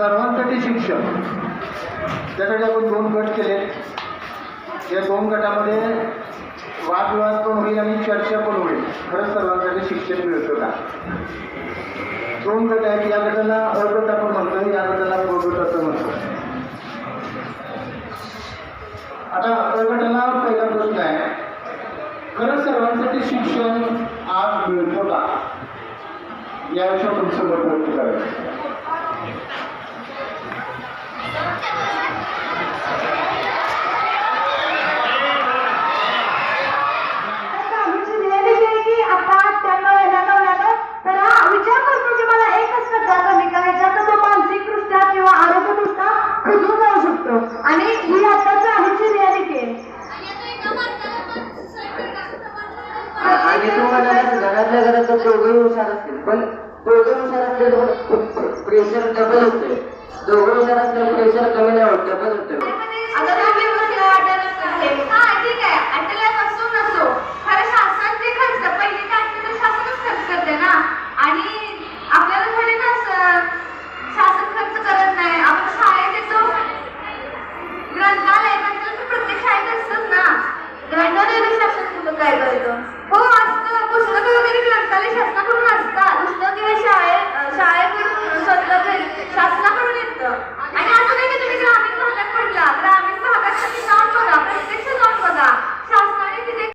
सर्वांसाठी शिक्षण त्यासाठी आपण दोन गट केले. या दोन गटामध्ये वादविवाद पण होईल आणि चर्चा पण होईल. खरंच सर्वांसाठी शिक्षण मिळतं का? दोन गट आहेत. या गटाला अगट आपण म्हणतो या गटाला ब गट असं म्हणतो आता अ पहिला प्रश्न आहे खरंच सर्वांसाठी शिक्षण आज मिळतो का? याविषयी आपण समोर व्यक्त करायचं आमची रियालिटी आहे की आता अठ्ठ्याण्णव याला नव्याण्णव तर हा विचार करतो की मला एकच श्रद्धा कमी करायचा तर तो मानसिकदृष्ट्या किंवा आरोग्यदृष्ट्या खचून जाऊ शकतो आणि ही आताच आमची रियालिटी आहे आणि तुम्हाला घरातल्या घरात तर दोघंही हुशार असतील. पण दोघं हुशार असले प्रेशर डबल होते दोघं हुशार असल्यावर प्रेशर कमी नाही होत डबल होतं 对对对